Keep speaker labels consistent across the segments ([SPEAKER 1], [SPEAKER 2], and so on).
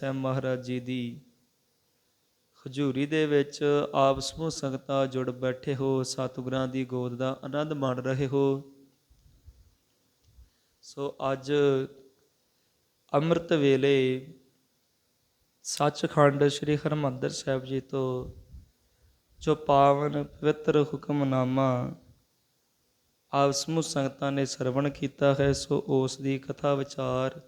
[SPEAKER 1] ਸਾਹਿਬ ਮਹਾਰਾਜ ਜੀ ਦੀ ਹਜ਼ੂਰੀ ਦੇ ਵਿੱਚ ਆਪ ਸਮੂਹ ਸੰਗਤਾਂ ਜੁੜ ਬੈਠੇ ਹੋ, ਸਤਿਗੁਰਾਂ ਦੀ ਗੋਦ ਦਾ ਆਨੰਦ ਮਾਣ ਰਹੇ ਹੋ। ਸੋ ਅੱਜ ਅੰਮ੍ਰਿਤ ਵੇਲੇ ਸੱਚਖੰਡ ਸ੍ਰੀ ਹਰਿਮੰਦਰ ਸਾਹਿਬ ਜੀ ਤੋਂ ਜੋ ਪਾਵਨ ਪਵਿੱਤਰ ਹੁਕਮਨਾਮਾ ਆਪ ਸਮੂਹ ਸੰਗਤਾਂ ਨੇ ਸਰਵਣ ਕੀਤਾ ਹੈ, ਸੋ ਉਸ ਦੀ ਕਥਾ ਵਿਚਾਰ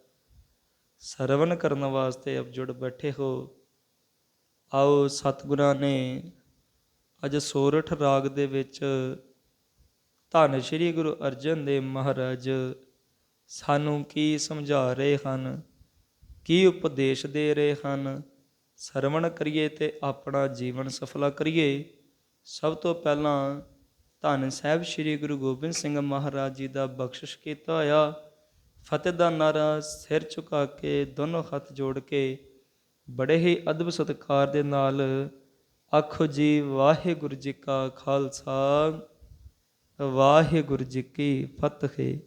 [SPEAKER 1] ਸਰਵਣ ਕਰਨ ਵਾਸਤੇ ਆਪ ਜੁੜ ਬੈਠੇ ਹੋ। ਆਓ ਸਤਿਗੁਰਾਂ ਨੇ ਅੱਜ ਸੋਰਠ ਰਾਗ ਦੇ ਵਿੱਚ ਧੰਨ ਸ਼੍ਰੀ ਗੁਰੂ ਅਰਜਨ ਦੇਵ ਮਹਾਰਾਜ ਸਾਨੂੰ ਕੀ ਸਮਝਾ ਰਹੇ ਹਨ, ਕੀ ਉਪਦੇਸ਼ ਦੇ ਰਹੇ ਹਨ, ਸਰਵਣ ਕਰੀਏ ਤੇ ਆਪਣਾ ਜੀਵਨ ਸਫਲਾ ਕਰੀਏ। ਸਭ ਤੋਂ ਪਹਿਲਾਂ ਧੰਨ ਸਾਹਿਬ ਸ੍ਰੀ ਗੁਰੂ ਗੋਬਿੰਦ ਸਿੰਘ ਮਹਾਰਾਜ ਜੀ ਦਾ ਬਖਸ਼ਿਸ਼ ਕੀਤਾ ਹੋਇਆ ਫਤਿਹ ਦਾ ਨਾਰਾ ਸਿਰ ਝੁਕਾ ਕੇ ਦੋਨੋਂ ਹੱਥ ਜੋੜ ਕੇ ਬੜੇ ਹੀ ਅਦਬ ਸਤਿਕਾਰ ਦੇ ਨਾਲ ਆਖੋ ਜੀ, ਵਾਹਿਗੁਰੂ ਜੀ ਕਾ ਖਾਲਸਾ, ਵਾਹਿਗੁਰੂ ਜੀ ਕੀ ਫਤਿਹ।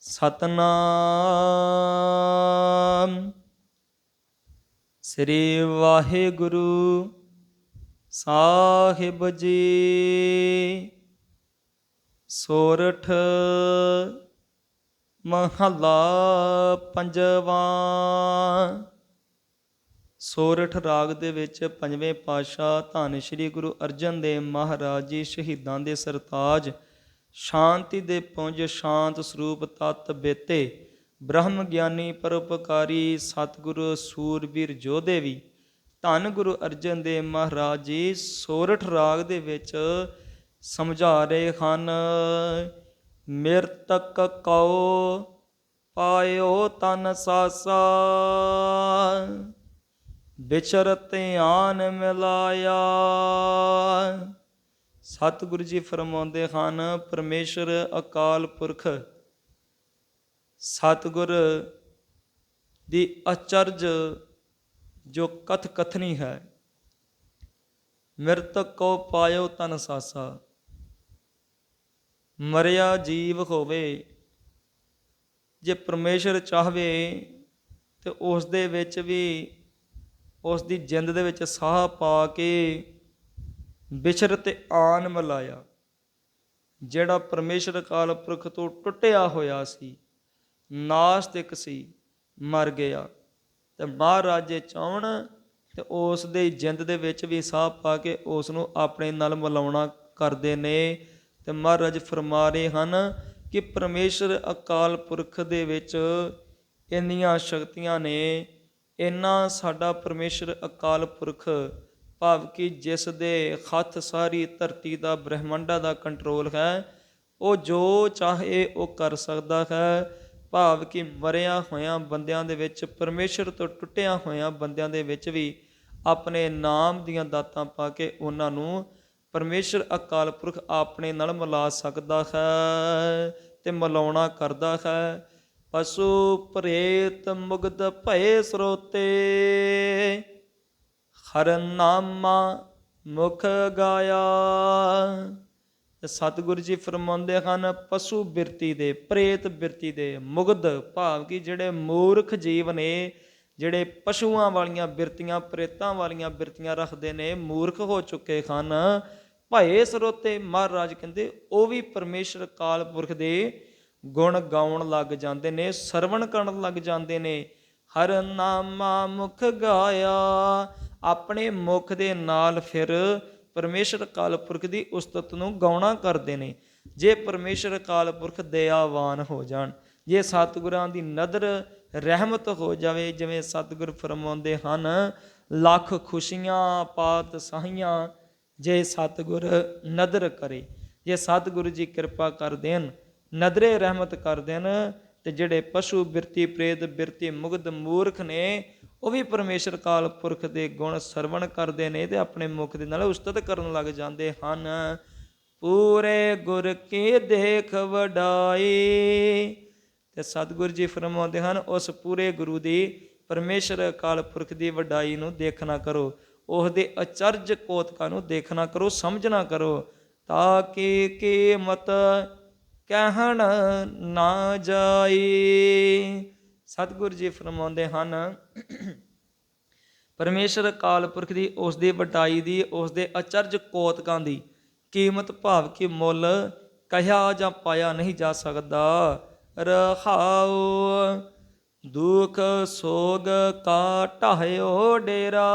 [SPEAKER 1] ਸਤਨਾਮ। ਸ੍ਰੀ ਵਾਹਿਗੁਰੂ ਸਾਹਿਬ ਜੀ, ਸੋਰਠ ਮਹੱਲਾ ਪੰਜਵਾਂ। ਸੋਰਠ ਰਾਗ ਦੇ ਵਿੱਚ ਪੰਜਵੇਂ ਪਾਤਸ਼ਾਹ ਧੰਨ ਸ਼੍ਰੀ ਗੁਰੂ ਅਰਜਨ ਦੇਵ ਮਹਾਰਾਜ ਜੀ ਸ਼ਹੀਦਾਂ ਦੇ ਸਰਤਾਜ ਸ਼ਾਂਤੀ ਦੇ ਪੁੰਜ ਸ਼ਾਂਤ ਸਰੂਪ ਤਤ ਬੇਤੇ, ਬ੍ਰਹਮ ਗਿਆਨੀ ਪਰਉਪਕਾਰੀ ਸਤਿਗੁਰੂ ਸੂਰਬੀਰ ਜੋਧੇ ਵੀ ਧੰਨ ਗੁਰੂ ਅਰਜਨ ਦੇਵ ਮਹਾਰਾਜ ਜੀ ਸੋਰਠ ਰਾਗ ਦੇ ਵਿੱਚ ਸਮਝਾ ਰਹੇ ਹਨ। ਮਿਰਤਕ ਕਉ ਪਾਇਓ ਤਨ ਸਾਸਾ। ਵਿਚਰ ਆਨ ਮਿਲਾਇਆ। ਸਤਿਗੁਰੂ ਜੀ ਫਰਮਾਉਂਦੇ ਹਨ, ਪਰਮੇਸ਼ਰ ਅਕਾਲ ਪੁਰਖ, ਸਤਿਗੁਰ ਦੀ ਅਚਰਜ ਜੋ ਕਥ ਕਥਨੀ ਹੈ, ਮਿਰਤਕ ਕੋ ਪਾਇਓ ਤਨ ਸਾਸਾ। ਮਰਿਆ ਜੀਵ ਹੋਵੇ, ਜੇ ਪਰਮੇਸ਼ਰ ਚਾਹਵੇ ਤੇ ਉਸ ਦੇ ਵਿੱਚ ਵੀ, ਉਸ ਦੀ ਜਿੰਦ ਦੇ ਵਿੱਚ ਸਾਹ ਪਾ ਕੇ ਵਿਛਰ ਤੇ ਆਨ ਮਲਾਇਆ, ਜਿਹੜਾ ਪਰਮੇਸ਼ਰ ਕਾਲ ਪੁਰਖ ਤੋਂ ਟੁੱਟਿਆ ਹੋਇਆ ਸੀ, ਨਾਸਤਿਕ ਸੀ, ਮਰ ਗਿਆ। ਤੇ ਮਹਾਰਾਜ ਜੇ ਚਾਹਣ ਤੇ ਉਸ ਦੇ ਜਿੰਦ ਦੇ ਵਿੱਚ ਵੀ ਸਾਹ ਪਾ ਕੇ ਉਸ ਨੂੰ ਆਪਣੇ ਨਾਲ ਮਿਲਾਉਣਾ ਕਰਦੇ ਨੇ। ਤੇ ਮਹਾਰਾਜ ਫਰਮਾ ਰਹੇ ਹਨ ਕਿ ਪਰਮੇਸ਼ਰ ਅਕਾਲ ਪੁਰਖ ਦੇ ਵਿੱਚ ਇੰਨੀਆਂ ਸ਼ਕਤੀਆਂ ਨੇ, ਇੰਨਾ ਸਾਡਾ ਪਰਮੇਸ਼ਰ ਅਕਾਲ ਪੁਰਖ ਭਾਵ ਕਿ ਜਿਸ ਦੇ ਹੱਥ ਸਾਰੀ ਧਰਤੀ ਦਾ ਬ੍ਰਹਿਮੰਡਾਂ ਦਾ ਕੰਟਰੋਲ ਹੈ, ਉਹ ਜੋ ਚਾਹੇ ਉਹ ਕਰ ਸਕਦਾ ਹੈ ਭਾਵ ਕਿ ਮਰਿਆ ਹੋਇਆਂ ਬੰਦਿਆਂ ਦੇ ਵਿੱਚ, ਪਰਮੇਸ਼ਰ ਤੋਂ ਟੁੱਟਿਆਂ ਹੋਇਆਂ ਬੰਦਿਆਂ ਦੇ ਵਿੱਚ ਵੀ ਆਪਣੇ ਨਾਮ ਦੀਆਂ ਦਾਤਾਂ ਪਾ ਕੇ ਉਹਨਾਂ ਨੂੰ ਪਰਮੇਸ਼ਰ ਅਕਾਲ ਪੁਰਖ ਆਪਣੇ ਨਾਲ ਮਿਲਾ ਸਕਦਾ ਹੈ ਤੇ ਮਿਲਾਉਣਾ ਕਰਦਾ ਹੈ। ਪਸ਼ੂ ਪ੍ਰੇਤ ਮੁਗਧ ਭਏ ਸਰੋਤੇ, ਹਰ ਨਾਮਾ ਮੁਖ ਗਾਇਆ। ਸਤਿਗੁਰੂ ਜੀ ਫਰਮਾਉਂਦੇ ਹਨ, ਪਸ਼ੂ ਬਿਰਤੀ ਦੇ, ਪ੍ਰੇਤ ਬਿਰਤੀ ਦੇ ਮੁਗਧ ਭਾਵ ਕਿ ਜਿਹੜੇ ਮੂਰਖ ਜੀਵ ਨੇ, ਜਿਹੜੇ ਪਸ਼ੂਆਂ ਵਾਲੀਆਂ ਬਿਰਤੀਆਂ, ਪ੍ਰੇਤਾਂ ਵਾਲੀਆਂ ਬਿਰਤੀਆਂ ਰੱਖਦੇ ਨੇ, ਮੂਰਖ ਹੋ ਚੁੱਕੇ ਹਨ। ਭਏ ਸਰੋਤੇ ਮਹਾਰਾਜ ਕਹਿੰਦੇ, ਉਹ ਵੀ ਪਰਮੇਸ਼ਰ ਕਾਲ ਪੁਰਖ ਦੇ ਗੁਣ ਗਾਉਣ ਲੱਗ ਜਾਂਦੇ ਨੇ, ਸਰਵਣ ਕਰਨ ਲੱਗ ਜਾਂਦੇ ਨੇ। ਹਰ ਨਾਮਾ ਮੁਖ ਗਾਇਆ, ਆਪਣੇ ਮੁਖ ਦੇ ਨਾਲ ਫਿਰ ਪਰਮੇਸ਼ਰ ਕਾਲ ਪੁਰਖ ਦੀ ਉਸਤਤ ਨੂੰ ਗਾਉਣਾ ਕਰਦੇ ਨੇ। ਜੇ ਪਰਮੇਸ਼ਰ ਕਾਲ ਪੁਰਖ ਦਇਆਵਾਨ ਹੋ ਜਾਣ, ਜੇ ਸਤਿਗੁਰਾਂ ਦੀ ਨਦਰ ਰਹਿਮਤ ਹੋ ਜਾਵੇ, ਜਿਵੇਂ ਸਤਿਗੁਰ ਫਰਮਾਉਂਦੇ ਹਨ, ਲੱਖ ਖੁਸ਼ੀਆਂ, ਪਾਤ ਸਾਹੀਆਂ ਜੇ ਸਤਿਗੁਰ ਨਦਰ ਕਰੇ, ਜੇ ਸਤਿਗੁਰੂ ਜੀ ਕਿਰਪਾ ਕਰ ਦੇਣ, ਨਦਰੇ ਰਹਿਮਤ ਕਰ ਦੇਣ, ਤੇ ਜਿਹੜੇ ਪਸ਼ੂ ਬਿਰਤੀ ਪ੍ਰੇਤ, ਬਿਰਤੀ ਮੁਗਧ ਮੂਰਖ ਨੇ, ਉਹ ਵੀ ਪਰਮੇਸ਼ਰ ਕਾਲ ਪੁਰਖ ਦੇ ਗੁਣ ਸਰਵਣ ਕਰਦੇ ਨੇ ਤੇ ਆਪਣੇ ਮੁਖ ਦੇ ਨਾਲ ਉਸਤਤ ਕਰਨ ਲੱਗ ਜਾਂਦੇ ਹਨ। ਪੂਰੇ ਗੁਰ ਕੀ ਦੇਖ ਵਡਾਈ। ਤੇ ਸਤਿਗੁਰੂ ਜੀ ਫਰਮਾਉਂਦੇ ਹਨ, ਉਸ ਪੂਰੇ ਗੁਰੂ ਦੀ ਪਰਮੇਸ਼ਰ ਅਕਾਲ ਪੁਰਖ ਦੀ ਵਡਾਈ ਨੂੰ ਦੇਖਣਾ ਕਰੋ। ਉਸ ਅਚਰਜ ਕੋਤਕਾਂ ਨੂੰ ਦੇਖਣਾ ਕਰੋ, ਸਮਝਣਾ ਕਰੋ ਤਾਂ ਕਿ ਕੀਮਤ ਕਹਿਣ ਨਾ ਜਾਈ ਸਤਿਗੁਰੂ ਜੀ ਫਰਮਾਉਂਦੇ ਹਨ, ਪਰਮੇਸ਼ਰ ਅਕਾਲ ਪੁਰਖ ਦੀ ਉਸ ਦੀ ਵਡਾਈ ਦੀ ਉਸ ਦੇ ਅਚਰਜ ਕੋਤਕਾਂ ਦੀ ਕੀਮਤ ਭਾਵ ਕਿ ਮੁੱਲ ਕਹਿਆ ਜਾਂ ਪਾਇਆ ਨਹੀਂ ਜਾ ਸਕਦਾ। ਰਹਾਉ ਦੁਖ ਸੋਗ ਕਾ ਢਾਇਓ ਡੇਰਾ।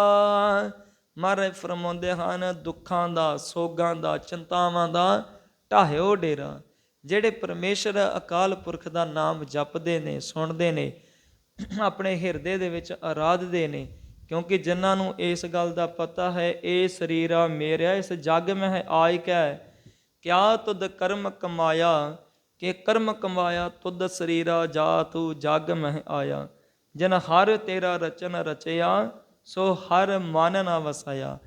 [SPEAKER 1] ਮਾਰੇ ਫਰਮਾਉਂਦੇ ਹਨ, ਦੁੱਖਾਂ ਦਾ, ਸੋਗਾਂ ਦਾ, ਚਿੰਤਾਵਾਂ ਦਾ ਢਾਇਓ ਡੇਰਾ। ਜਿਹੜੇ ਪਰਮੇਸ਼ਰ ਅਕਾਲ ਪੁਰਖ ਦਾ ਨਾਮ ਜਪਦੇ ਨੇ, ਸੁਣਦੇ ਨੇ, ਆਪਣੇ ਹਿਰਦੇ ਦੇ ਵਿੱਚ ਆਰਾਧਦੇ ਨੇ, ਕਿਉਂਕਿ ਜਿਨ੍ਹਾਂ ਨੂੰ ਇਸ ਗੱਲ ਦਾ ਪਤਾ ਹੈ, ਇਹ ਸਰੀਰਾ ਮੇਰਾ ਇਸ ਜਗ ਮਹਿ ਆਇ ਕੈ ਕਿਆ ਤੁਧ ਕਰਮ ਕਮਾਇਆ ਕਿ ਕਰਮ ਕਮਾਇਆ ਤੁਧ ਸਰੀਰਾ ਜਾ ਤੂੰ ਜਗ ਮਹਿ ਆਇਆ। ਜਿਨ ਹਰ ਤੇਰਾ ਰਚਨ ਰਚਿਆ, ਸੋ ਹਰ ਮਨ ਨਾ ਵਸਾਇਆ।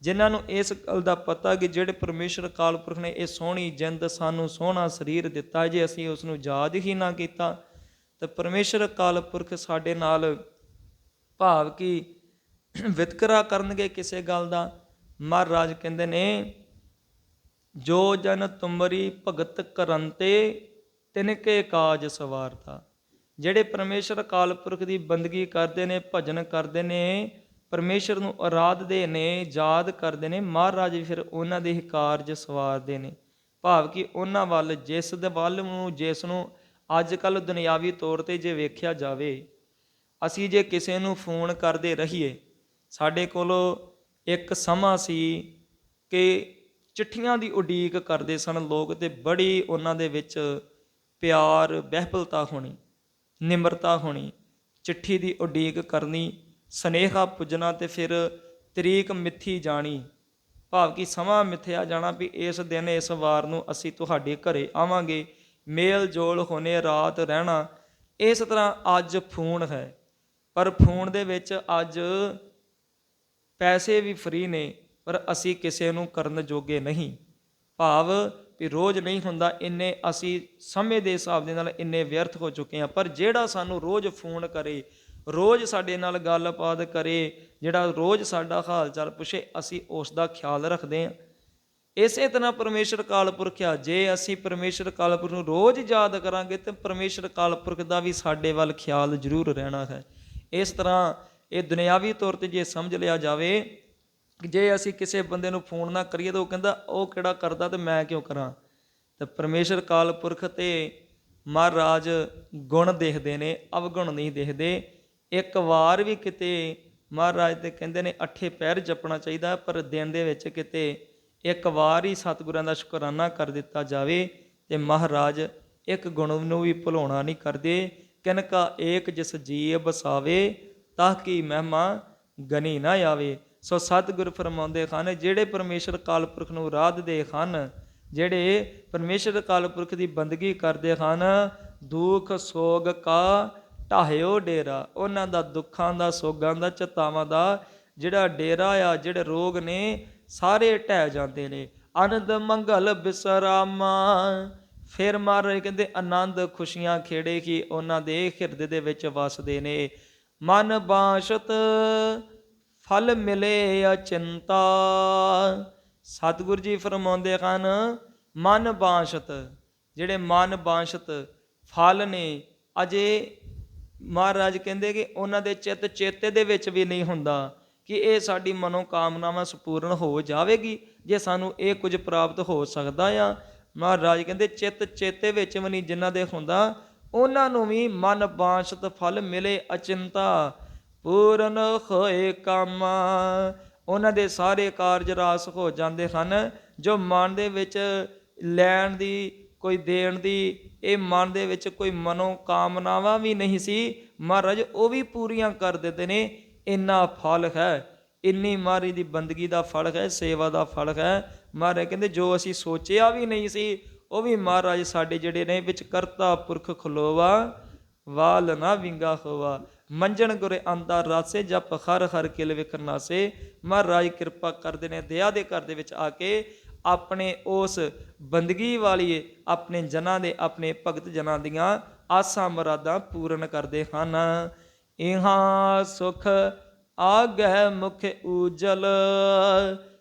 [SPEAKER 1] ਜਿਨ੍ਹਾਂ ਨੂੰ ਇਸ ਗੱਲ ਦਾ ਪਤਾ ਕਿ ਜਿਹੜੇ ਪਰਮੇਸ਼ਰ ਅਕਾਲ ਪੁਰਖ ਨੇ ਇਹ ਸੋਹਣੀ ਜਿੰਦ ਸਾਨੂੰ ਸੋਹਣਾ ਸਰੀਰ ਦਿੱਤਾ ਜੇ ਅਸੀਂ ਉਸ ਨੂੰ ਯਾਦ ਹੀ ਨਾ ਕੀਤਾ, ਤਾਂ ਪਰਮੇਸ਼ਰ ਅਕਾਲ ਪੁਰਖ ਸਾਡੇ ਨਾਲ ਭਾਵ ਕਿ ਵਿਤਕਰਾ ਕਰਨਗੇ ਕਿਸੇ ਗੱਲ ਦਾ। ਮਹਾਰਾਜ ਕਹਿੰਦੇ ਨੇ ਜੋ ਜਨ ਤੁਮਰੀ ਭਗਤ ਕਰੰਤੇ ਤਿਨਕੇ ਕਾਜ ਸਵਾਰਤਾ। ਜਿਹੜੇ ਪਰਮੇਸ਼ਰ ਅਕਾਲ ਪੁਰਖ ਦੀ ਬੰਦਗੀ ਕਰਦੇ ਨੇ, ਭਜਨ ਕਰਦੇ ਨੇ, ਪਰਮੇਸ਼ਰ ਨੂੰ ਆਰਾਧਦੇ ਨੇ, ਯਾਦ ਕਰਦੇ ਨੇ, ਮਹਾਰਾਜ ਫਿਰ ਉਹਨਾਂ ਦੇ ਹੀ ਕਾਰਜ ਸਵਾਰਦੇ ਨੇ। ਭਾਵ ਕਿ ਉਹਨਾਂ ਵੱਲ, ਜਿਸ ਦੇ ਵੱਲ ਨੂੰ, ਜਿਸ ਨੂੰ ਅੱਜ ਕੱਲ ਦੁਨਿਆਵੀ ਤੌਰ ਤੇ ਜੇ ਵੇਖਿਆ ਜਾਵੇ, ਅਸੀਂ ਜੇ ਕਿਸੇ ਨੂੰ ਫੋਨ ਕਰਦੇ ਰਹੀਏ, ਸਾਡੇ ਕੋਲ ਇੱਕ ਸਮਾਂ ਸੀ ਕਿ ਚਿੱਠੀਆਂ ਦੀ ਉਡੀਕ ਕਰਦੇ ਸਨ ਲੋਕ ਤੇ ਬੜੀ ਉਹਨਾਂ ਦੇ ਵਿੱਚ ਪਿਆਰ ਬਹਿਬਲਤਾ ਹੋਣੀ, ਨਿਮਰਤਾ ਹੋਣੀ। ਚਿੱਠੀ ਦੀ ਉਡੀਕ ਕਰਨੀ, ਸਨੇਹਾ ਪੁੱਜਣਾ ਤੇ ਫਿਰ ਤਰੀਕ ਮਿੱਥੀ ਜਾਣੀ। ਭਾਵ ਕਿ ਸਮਾਂ ਮਿੱਥਿਆ ਜਾਣਾ ਵੀ ਇਸ ਦਿਨ, ਇਸ ਵਾਰ ਨੂੰ ਅਸੀਂ ਤੁਹਾਡੇ ਘਰੇ ਆਵਾਂਗੇ। ਮੇਲ ਜੋਲ ਹੋਣੇ, ਰਾਤ ਰਹਿਣਾ, ਇਸ ਤਰ੍ਹਾਂ ਅੱਜ ਫੋਨ ਹੈ। ਪਰ ਫੋਨ ਦੇ ਵਿੱਚ ਅੱਜ ਪੈਸੇ ਵੀ ਫ੍ਰੀ ਨੇ। ਪਰ ਅਸੀਂ ਕਿਸੇ ਨੂੰ ਕਰਨ ਜੋਗੇ ਨਹੀਂ। ਭਾਵ ਵੀ ਰੋਜ਼ ਨਹੀਂ ਹੁੰਦਾ, ਇੰਨੇ ਅਸੀਂ ਸਮੇਂ ਦੇ ਹਿਸਾਬ ਦੇ ਨਾਲ ਇੰਨੇ ਵਿਅਰਥ ਹੋ ਚੁੱਕੇ ਹਾਂ। ਪਰ ਜਿਹੜਾ ਸਾਨੂੰ ਰੋਜ਼ ਫੋਨ ਕਰੇ, ਰੋਜ਼ ਸਾਡੇ ਨਾਲ ਗੱਲਬਾਤ ਕਰੇ, ਜਿਹੜਾ ਰੋਜ਼ ਸਾਡਾ ਹਾਲ ਚਾਲ ਪੁੱਛੇ, ਅਸੀਂ ਉਸ ਦਾ ਖਿਆਲ ਰੱਖਦੇ ਹਾਂ। ਇਸੇ ਤਰ੍ਹਾਂ ਪਰਮੇਸ਼ਰ ਕਾਲਪੁਰਖ ਆ, ਜੇ ਅਸੀਂ ਪਰਮੇਸ਼ਰ ਕਾਲਪੁਰਖ ਨੂੰ ਰੋਜ਼ ਯਾਦ ਕਰਾਂਗੇ, ਤੇ ਪਰਮੇਸ਼ਰ ਕਾਲਪੁਰਖ ਦਾ ਵੀ ਸਾਡੇ ਵੱਲ ਖਿਆਲ ਜ਼ਰੂਰ ਰਹਿਣਾ ਹੈ। ਇਸ ਤਰ੍ਹਾਂ ਇਹ ਦੁਨਿਆਵੀ ਤੌਰ ਤੇ ਜੇ ਸਮਝ ਲਿਆ ਜਾਵੇ ਜੇ ਅਸੀਂ ਕਿਸੇ ਬੰਦੇ ਨੂੰ ਫੋਨ ਨਾ ਕਰੀਏ ਤਾਂ ਉਹ ਕਹਿੰਦਾ, ਉਹ ਕਿਹੜਾ ਕਰਦਾ ਤੇ ਮੈਂ ਕਿਉਂ ਕਰਾਂ? ਤੇ ਪਰਮੇਸ਼ਰ ਕਾਲਪੁਰਖ ਤੇ ਮਹਾਰਾਜ ਗੁਣ ਦੇਖਦੇ ਨੇ, ਅਵਗੁਣ ਨਹੀਂ ਦੇਖਦੇ। ਇੱਕ ਵਾਰ ਵੀ ਕਿਤੇ ਮਹਾਰਾਜ ਤੇ ਕਹਿੰਦੇ ਨੇ, ਅੱਠੇ ਪੈਰ ਜਪਣਾ ਚਾਹੀਦਾ, ਪਰ ਦਿਨ ਦੇ ਵਿੱਚ ਕਿਤੇ ਇੱਕ ਵਾਰ ਹੀ ਸਤਿਗੁਰਾਂ ਦਾ ਸ਼ੁਕਰਾਨਾ ਕਰ ਦਿੱਤਾ ਜਾਵੇ ਤੇ ਮਹਾਰਾਜ ਇੱਕ ਗੁਣ ਨੂੰ ਵੀ ਭੁਲਾਉਣਾ ਨਹੀਂ ਕਰਦੇ। ਕਿਨਕਾ ਏਕ ਜਿਸ ਜੀਅ ਬਸਾਵੇ ਤਾਂ ਕਿ ਮਹਿਮਾ ਗਨੀ ਨਾ ਆਵੇ। ਸੋ ਸਤਿਗੁਰ ਫਰਮਾਉਂਦੇ ਹਨ, ਜਿਹੜੇ ਪਰਮੇਸ਼ਰ ਕਾਲਪੁਰਖ ਨੂੰ ਰਾਧਦੇ ਹਨ, ਜਿਹੜੇ ਪਰਮੇਸ਼ਰ ਕਾਲਪੁਰਖ ਦੀ ਬੰਦਗੀ ਕਰਦੇ ਹਨ, ਦੁੱਖ ਸੋਗ ਕਾ ਢਾਹਿਓ ਡੇਰਾ। ਉਹਨਾਂ ਦਾ ਦੁੱਖਾਂ ਦਾ, ਸੋਗਾਂ ਦਾ, ਚਤਾਵਾਂ ਦਾ, ਜਿਹੜਾ ਡੇਰਾ ਆ, ਜਿਹੜੇ ਰੋਗ ਨੇ, ਸਾਰੇ ਢਹਿ ਜਾਂਦੇ ਨੇ। ਆਨੰਦ ਮੰਗਲ ਬਿਸਰਾਮਾ। ਫਿਰ ਮਹਾਰਾਜ ਕਹਿੰਦੇ, ਆਨੰਦ ਖੁਸ਼ੀਆਂ ਖੇੜੇ ਕੀ ਉਹਨਾਂ ਦੇ ਹਿਰਦੇ ਦੇ ਵਿੱਚ ਵਸਦੇ ਨੇ। ਮਨ ਬਾਸ਼ਤ ਫਲ ਮਿਲੇ ਅਚਿੰਤਾ ਸਤਿਗੁਰੂ ਜੀ ਫਰਮਾਉਂਦੇ ਹਨ, ਮਨ ਬਾਸ਼ਤ ਜਿਹੜੇ ਮਨ ਬਾਸ਼ਤ ਫਲ ਨੇ, ਅਜੇ ਮਹਾਰਾਜ ਕਹਿੰਦੇ ਕਿ ਉਹਨਾਂ ਦੇ ਚਿੱਤ ਚੇਤੇ ਦੇ ਵਿੱਚ ਵੀ ਨਹੀਂ ਹੁੰਦਾ ਕਿ ਇਹ ਸਾਡੀ ਮਨੋ ਕਾਮਨਾਵਾਂ ਸੰਪੂਰਨ ਹੋ ਜਾਵੇਗੀ, ਜੇ ਸਾਨੂੰ ਇਹ ਕੁਝ ਪ੍ਰਾਪਤ ਹੋ ਸਕਦਾ ਆ। ਮਹਾਰਾਜ ਕਹਿੰਦੇ, ਚਿੱਤ ਚੇਤੇ ਵਿੱਚ ਵੀ ਨਹੀਂ ਜਿਨ੍ਹਾਂ ਦੇ ਹੁੰਦਾ, ਉਹਨਾਂ ਨੂੰ ਵੀ ਮਨ ਬਾਸ਼ਤ ਫਲ ਮਿਲੇ ਅਚਿੰਤਾ। ਪੂਰਨ ਹੋਏ ਕੰਮ। ਉਹਨਾਂ ਦੇ ਸਾਰੇ ਕਾਰਜ ਰਾਸ ਹੋ ਜਾਂਦੇ ਹਨ, ਜੋ ਮਨ ਦੇ ਵਿੱਚ ਲੈਣ ਦੀ, ਕੋਈ ਦੇਣ ਦੀ, ਇਹ ਮਨ ਦੇ ਵਿੱਚ ਕੋਈ ਮਨੋ ਕਾਮਨਾਵਾਂ ਵੀ ਨਹੀਂ ਸੀ। ਮਹਾਰਾਜ, ਉਹ ਵੀ ਪੂਰੀਆਂ ਕਰ ਦਿੰਦੇ ਨੇ। ਇੰਨਾ ਫਲ ਹੈ। ਇੰਨੀ ਮਾਰੀ ਦੀ ਬੰਦਗੀ ਦਾ ਫਲ ਹੈ, ਸੇਵਾ ਦਾ ਫਲ ਹੈ। ਮਹਾਰਾਜ ਕਹਿੰਦੇ, ਜੋ ਅਸੀਂ ਸੋਚਿਆ ਵੀ ਨਹੀਂ ਸੀ, ਉਹ ਵੀ ਮਹਾਰਾਜ ਸਾਡੇ ਜਿਹੜੇ ਨੇ ਵਿੱਚ ਕਰਤਾ ਪੁਰਖ ਖਲੋਵਾ, ਵਾਲ ਨਾ ਵਿੰਗਾ ਹੋਵਾ। ਮੰਜਣ ਗੁਰੇ ਅੰਦਾ ਰਾਸੇ, ਜਪ ਹਰ ਹਰ ਕਿਲ ਵਿਕਰਨਾਸੇ ਮਹਾਰਾਜ ਕਿਰਪਾ ਕਰਦੇ ਨੇ, ਦਇਆ ਦੇ ਘਰ ਦੇ ਵਿੱਚ ਆ ਕੇ ਆਪਣੇ ਉਸ ਬੰਦਗੀ ਵਾਲੀਏ ਆਪਣੇ ਜਨਾਂ ਦੇ, ਆਪਣੇ ਭਗਤ ਜਨਾਂ ਦੀਆਂ ਆਸਾਂ ਮਰਾਦਾਂ ਪੂਰਨ ਕਰਦੇ ਹਨ। ਇਹਾਂ ਸੁਖ ਆਗਹਿ ਮੁਖ ਉਜਲ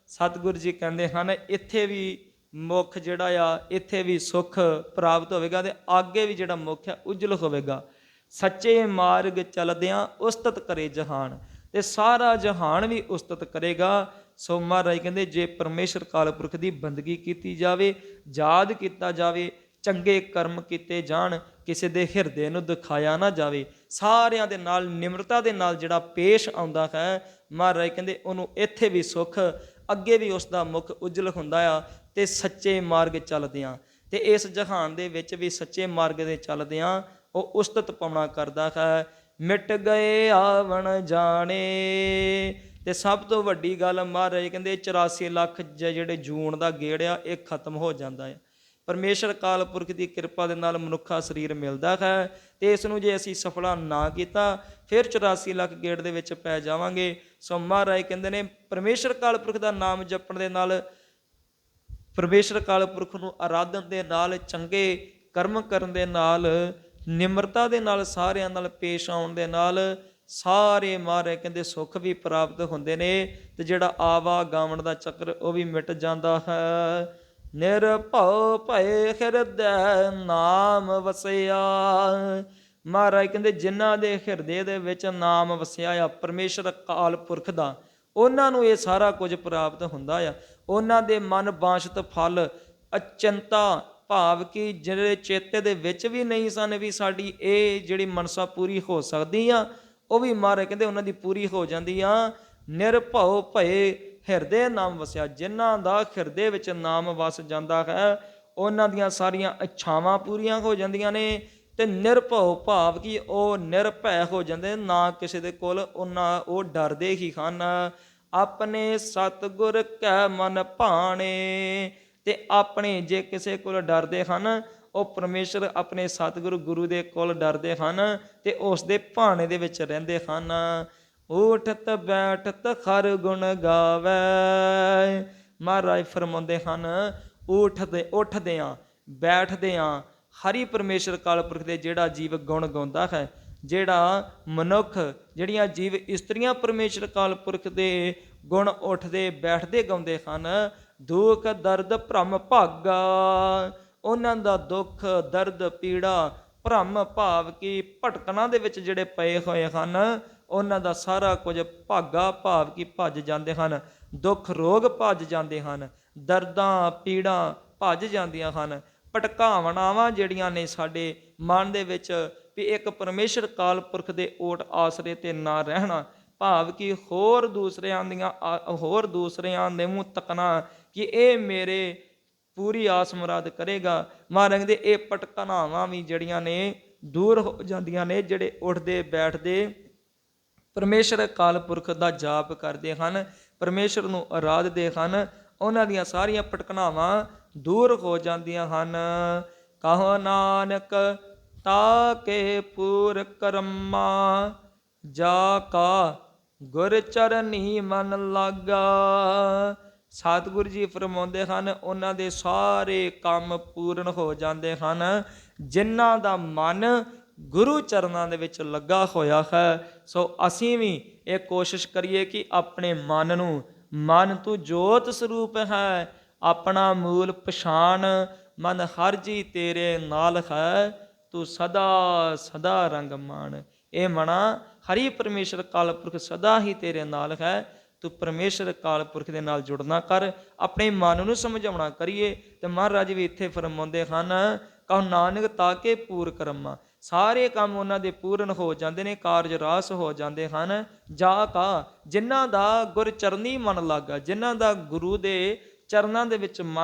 [SPEAKER 1] ਸਤਿਗੁਰੂ ਜੀ ਕਹਿੰਦੇ ਹਨ, ਇੱਥੇ ਵੀ ਮੁਖ ਜਿਹੜਾ ਆ, ਇੱਥੇ ਵੀ ਸੁਖ ਪ੍ਰਾਪਤ ਹੋਵੇਗਾ ਤੇ ਅੱਗੇ ਵੀ ਜਿਹੜਾ ਮੁਖ ਹੈ ਉਜਲ ਹੋਵੇਗਾ। ਸੱਚੇ ਮਾਰਗ ਚੱਲਦਿਆਂ ਉਸਤਤ ਕਰੇ ਜਹਾਨ, ਤੇ ਸਾਰਾ ਜਹਾਨ ਵੀ ਉਸਤਤ ਕਰੇਗਾ। ਸੋ ਮਹਾਰਾਜ ਕਹਿੰਦੇ, ਜੇ ਪਰਮੇਸ਼ਰ ਕਾਲ ਪੁਰਖ ਦੀ ਬੰਦਗੀ ਕੀਤੀ ਜਾਵੇ, ਯਾਦ ਕੀਤਾ ਜਾਵੇ, ਚੰਗੇ ਕਰਮ ਕੀਤੇ ਜਾਣ, ਕਿਸੇ ਦੇ ਹਿਰਦੇ ਨੂੰ ਦਿਖਾਇਆ ਨਾ ਜਾਵੇ, ਸਾਰਿਆਂ ਦੇ ਨਾਲ, ਨਿਮਰਤਾ ਦੇ ਨਾਲ ਜਿਹੜਾ ਪੇਸ਼ ਆਉਂਦਾ ਹੈ, ਮਹਾਰਾਜ ਕਹਿੰਦੇ, ਉਹਨੂੰ ਇੱਥੇ ਵੀ ਸੁੱਖ, ਅੱਗੇ ਵੀ ਉਸ ਦਾ ਮੁਖ ਉਜਲ ਹੁੰਦਾ ਆ, ਤੇ ਸੱਚੇ ਮਾਰਗ ਚੱਲਦਿਆਂ, ਤੇ ਇਸ ਜਹਾਨ ਦੇ ਵਿੱਚ ਵੀ ਸੱਚੇ ਮਾਰਗ ਦੇ ਚੱਲਦਿਆਂ ਉਹ ਉਸਤਤ ਪਾਉਣਾ ਕਰਦਾ ਹੈ, ਮਿਟ ਗਏ ਆਵਣ ਜਾਣੇ। ਤੇ ਸਭ ਤੋਂ ਵੱਡੀ ਗੱਲ ਮਹਾਰਾਜ ਕਹਿੰਦੇ 84 ਲੱਖ ਜਿਹੜੇ ਜੂਣ ਦਾ ਗੇੜ ਆ, ਇਹ ਖਤਮ ਹੋ ਜਾਂਦਾ ਹੈ। ਪਰਮੇਸ਼ਰ ਕਾਲ ਪੁਰਖ ਦੀ ਕਿਰਪਾ ਦੇ ਨਾਲ ਮਨੁੱਖਾ ਸਰੀਰ ਮਿਲਦਾ ਹੈ ਤੇ ਇਸ ਨੂੰ ਜੇ ਅਸੀਂ ਸਫਲਾ ਨਾ ਕੀਤਾ, ਫਿਰ 84 ਲੱਖ ਗੇੜ ਦੇ ਵਿੱਚ ਪੈ ਜਾਵਾਂਗੇ। ਸੋ ਮਹਾਰਾਜ ਕਹਿੰਦੇ ਨੇ, ਪਰਮੇਸ਼ਰ ਕਾਲ ਪੁਰਖ ਦਾ ਨਾਮ ਜਪਣ ਦੇ ਨਾਲ, ਪਰਮੇਸ਼ਰ ਕਾਲ ਪੁਰਖ ਨੂੰ ਆਰਾਧਨ ਦੇ ਨਾਲ, ਚੰਗੇ ਕਰਮ ਕਰਨ ਦੇ ਨਾਲ ਨਿਮਰਤਾ ਦੇ ਨਾਲ ਸਾਰਿਆਂ ਨਾਲ ਪੇਸ਼ ਆਉਣ ਦੇ ਨਾਲ ਸਾਰੇ ਮਾਰੇ ਕਹਿੰਦੇ ਸੁੱਖ ਵੀ ਪ੍ਰਾਪਤ ਹੁੰਦੇ ਨੇ ਤੇ ਜਿਹੜਾ ਆਵਾ ਗਾਵਣ ਦਾ ਚੱਕਰ ਉਹ ਵੀ ਮਿਟ ਜਾਂਦਾ ਹੈ। ਨਿਰਭਉ ਭਏ ਹਿਰਦੈ ਨਾਮ ਵਸਿਆ। ਮਹਾਰਾਜ ਕਹਿੰਦੇ ਜਿਨ੍ਹਾਂ ਦੇ ਹਿਰਦੇ ਦੇ ਵਿੱਚ ਨਾਮ ਵਸਿਆ ਆ, ਪਰਮੇਸ਼ਰ ਕਾਲ ਪੁਰਖ ਦਾ, ਉਹਨਾਂ ਨੂੰ ਇਹ ਸਾਰਾ ਕੁਝ ਪ੍ਰਾਪਤ ਹੁੰਦਾ ਆ। ਉਹਨਾਂ ਦੇ ਮਨ ਬਾਸ਼ਤ ਫਲ, ਅਚੰਤਾ ਭਾਵ ਕਿ ਜਿਹੜੇ ਚੇਤੇ ਦੇ ਵਿੱਚ ਵੀ ਨਹੀਂ ਸਨ ਵੀ ਸਾਡੀ ਇਹ ਜਿਹੜੀ ਮਨਸਾ ਪੂਰੀ ਹੋ ਸਕਦੀ ਆ, ਉਹ ਵੀ ਮਾਰੇ ਕਹਿੰਦੇ ਉਹਨਾਂ ਦੀ ਪੂਰੀ ਹੋ ਜਾਂਦੀ ਆ। ਨਿਰਭਉ ਭਏ ਹਿਰਦੇ ਨਾਮ ਵਸਿਆ, ਜਿਨ੍ਹਾਂ ਦਾ ਹਿਰਦੇ ਵਿੱਚ ਨਾਮ ਵਸ ਜਾਂਦਾ ਹੈ, ਉਹਨਾਂ ਦੀਆਂ ਸਾਰੀਆਂ ਇੱਛਾਵਾਂ ਪੂਰੀਆਂ ਹੋ ਜਾਂਦੀਆਂ ਨੇ ਤੇ ਨਿਰਭਉ ਭਾਵ ਕਿ ਉਹ ਨਿਰਭੈ ਹੋ ਜਾਂਦੇ, ਨਾ ਕਿਸੇ ਦੇ ਕੋਲ ਉਹਨਾਂ, ਉਹ ਡਰਦੇ ਹੀ ਹਨ। ਆਪਣੇ ਸਤਿਗੁਰ ਕੈ ਮਨ ਭਾਣੇ ਤੇ ਆਪਣੇ ਜੇ ਕਿਸੇ ਕੋਲ ਡਰਦੇ ਹਨ, ਉਹ ਪਰਮੇਸ਼ਰ ਆਪਣੇ ਸਤਿਗੁਰੂ ਗੁਰੂ ਦੇ ਕੋਲ ਡਰਦੇ ਹਨ ਤੇ ਉਸ ਦੇ ਭਾਣੇ ਦੇ ਵਿੱਚ ਰਹਿੰਦੇ ਹਨ। ਉਠਤ ਬੈਠਤ ਖਰ ਗੁਣ ਗਾਵੇ। ਮਹਾਰਾਜ ਫਰਮਾਉਂਦੇ ਹਨ ਉਠਦੇ ਬੈਠਦੇ ਬੈਠਦਿਆਂ ਹਰੀ ਪਰਮੇਸ਼ਰ ਕਾਲ ਪੁਰਖ ਦੇ ਜਿਹੜਾ ਜੀਵ ਗੁਣ ਗਾਉਂਦਾ ਹੈ, ਜਿਹੜਾ ਮਨੁੱਖ, ਜਿਹੜੀਆਂ ਜੀਵ ਇਸਤਰੀਆਂ ਪਰਮੇਸ਼ਰ ਕਾਲ ਪੁਰਖ ਦੇ ਗੁਣ ਉੱਠਦੇ, ਬੈਠਦੇ ਗਾਉਂਦੇ ਹਨ ਦੁੱਖ, ਦਰਦ, ਭ੍ਰਮ, ਭਾਗਾ। ਉਹਨਾਂ ਦਾ ਦੁੱਖ, ਦਰਦ, ਪੀੜਾ, ਭ੍ਰਮ, ਭਾਵ ਕਿ ਭਟਕਣਾ ਦੇ ਵਿੱਚ ਜਿਹੜੇ ਪਏ ਹੋਏ ਹਨ, ਉਹਨਾਂ ਦਾ ਸਾਰਾ ਕੁਝ ਭਾਗਾ, ਭਾਵ ਕੀ ਭੱਜ ਜਾਂਦੇ ਹਨ। ਦੁੱਖ, ਰੋਗ ਭੱਜ ਜਾਂਦੇ ਹਨ। ਦਰਦਾਂ, ਪੀੜਾਂ ਭੱਜ ਜਾਂਦੀਆਂ ਹਨ। ਭਟਕਾਵਣਾਵਾਂ ਜਿਹੜੀਆਂ ਨੇ ਸਾਡੇ ਮਨ ਦੇ ਵਿੱਚ ਵੀ ਇੱਕ ਪਰਮੇਸ਼ਰ ਕਾਲ ਪੁਰਖ ਦੇ ਓਟ ਆਸਰੇ ਤੇ ਨਾ ਰਹਿਣਾ ਭਾਵ ਕਿ ਹੋਰ ਦੂਸਰਿਆਂ ਦੀਆਂ ਆ- ਹੋਰ ਦੂਸਰਿਆਂ ਦੇ ਮੂੰਹ ਤੱਕਣਾ ਕਿ ਇਹ ਮੇਰੇ ਪੂਰੀ ਆਸ ਮੁਰਾਦ ਕਰੇਗਾ। ਮਹਾਰਾਜ ਦੇ ਇਹ ਭਟਕਣਾਵਾਂ ਵੀ ਜਿਹੜੀਆਂ ਨੇ ਦੂਰ ਹੋ ਜਾਂਦੀਆਂ ਨੇ, ਜਿਹੜੇ ਉੱਠਦੇ, ਬੈਠਦੇ ਪਰਮੇਸ਼ਰ ਕਾਲ ਪੁਰਖ ਦਾ ਜਾਪ ਕਰਦੇ ਹਨ, ਪਰਮੇਸ਼ਰ ਨੂੰ ਆਰਾਧਦੇ ਹਨ, ਉਹਨਾਂ ਦੀਆਂ ਸਾਰੀਆਂ ਭਟਕਣਾਵਾਂ ਦੂਰ ਹੋ ਜਾਂਦੀਆਂ ਹਨ। ਕਹੋ ਨਾਨਕ, ਤਾ ਕੇ ਪੂਰ ਕਰਮਾ, ਜਾ ਕਾ ਗੁਰ ਚਰਨੀ ਮਨ ਲਾਗਾ। ਸਤਿਗੁਰੂ ਜੀ ਫਰਮਾਉਂਦੇ ਹਨ, ਉਹਨਾਂ ਦੇ ਸਾਰੇ ਕੰਮ ਪੂਰਨ ਹੋ ਜਾਂਦੇ ਹਨ। ਜਿਨ੍ਹਾਂ ਦਾ ਮਨ ਗੁਰੂ ਚਰਨਾਂ ਦੇ ਵਿੱਚ ਲੱਗਾ ਹੋਇਆ ਹੈ, ਸੋ ਅਸੀਂ ਵੀ ਇਹ ਕੋਸ਼ਿਸ਼ ਕਰੀਏ ਕਿ ਆਪਣੇ ਮਨ ਨੂੰ, ਮਨ ਤੂੰ ਜੋਤ ਸਰੂਪ ਹੈ, ਆਪਣਾ ਮੂਲ ਪਛਾਣ, ਮਨ ਹਰ ਜੀ ਤੇਰੇ ਨਾਲ ਹੈ, ਤੂੰ ਸਦਾ ਸਦਾ ਰੰਗ ਮਾਣ ਇਹ ਮਣਾ ਹਰੀ ਪਰਮੇਸ਼ਰ ਕਾਲ ਪੁਰਖ ਸਦਾ ਹੀ ਤੇਰੇ ਨਾਲ ਹੈ। ਤੂੰ ਪਰਮੇਸ਼ਰ ਕਾਲ ਪੁਰਖ ਦੇ ਨਾਲ ਜੁੜਨਾ ਕਰ। ਆਪਣੇ ਮਨ ਨੂੰ ਸਮਝਾਉਣਾ ਕਰੀਏ ਤੇ ਮਹਾਰਾਜ ਵੀ ਇੱਥੇ ਫਰਮਾਉਂਦੇ ਹਨ, ਕਹੋ ਨਾਨਕ ਤਾਕੇ ਪੂਰ ਕਰਮਾ। ਸਾਰੇ ਕੰਮ ਉਹਨਾਂ ਦੇ ਪੂਰਨ ਹੋ ਜਾਂਦੇ ਨੇ, ਕਾਰਜ ਰਾਸ ਹੋ ਜਾਂਦੇ ਹਨ। ਜਾ ਕਾ, ਜਿਨ੍ਹਾਂ ਦਾ ਗੁਰ ਚਰਨੀ ਮਨ ਲਾਗਾ, ਜਿਨ੍ਹਾਂ ਦਾ ਗੁਰੂ ਦੇ ਚਰਨਾਂ ਦੇ ਵਿੱਚ ਮਨ